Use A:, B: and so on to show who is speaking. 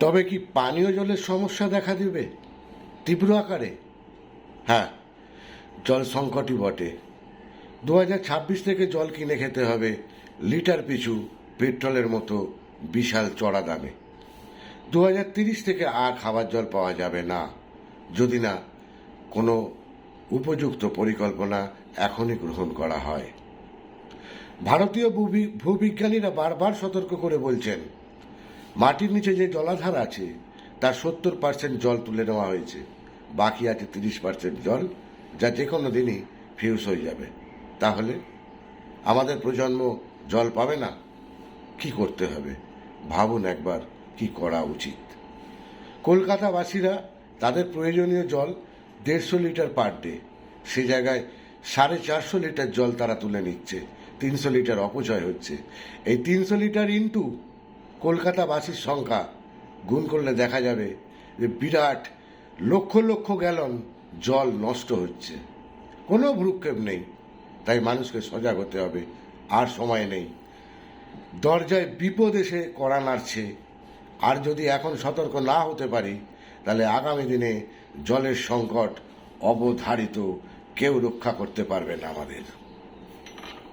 A: তবে কি পানীয় জলের সমস্যা দেখা দেবে? তীব্র আকারে। হ্যাঁ জল সংকটই বটে। দু ছাব্বিশ থেকে জল কিনে খেতে হবে লিটার পিছু পেট্রোলের মতো বিশাল চড়া দামে। দু হাজার তিরিশ থেকে আর খাবার জল পাওয়া যাবে না। যদি না, কোনো উপযুক্ত পরিকল্পনা এখনই গ্রহণ করা হয়। ভারতীয় ভূবিজ্ঞানীরা বারবার সতর্ক করে বলছেন মাটির নিচে যে জলাধার আছে, তার সত্তর পার্সেন্ট জল তুলে নেওয়া হয়েছে। বাকি আছে তিরিশ পার্সেন্ট জল, যা যে কোনো দিনই ফিউজ হয়ে যাবে। তাহলে আমাদের প্রজন্ম জল পাবে না? কি করতে হবে? ভাবুন একবার কি করা উচিত। কলকাতাবাসীরা তাদের প্রয়োজনীয় জল দেড়শো লিটার পার ডে। সে জায়গায় সাড়ে চারশো লিটার জল তারা তুলে নিচ্ছে। তিনশো লিটার অপচয় হচ্ছে। এই তিনশো লিটার ইন্টু কলকাতাবাসীর সংখ্যা গুণ করলে দেখা যাবে যে বিরাট লক্ষ লক্ষ গ্যালন জল নষ্ট হচ্ছে। কোনো ভ্রুক্ষেপ নেই। তাই মানুষকে সজাগ হতে হবে। আর সময় নেই। দরজায় বিপদ এসে করা নাড়ছে। আর যদি এখন সতর্ক না হতে পারি, তাহলে আগামী দিনে জলের সংকট অবধারিত। কেউ রক্ষা করতে পারবে না আমাদের।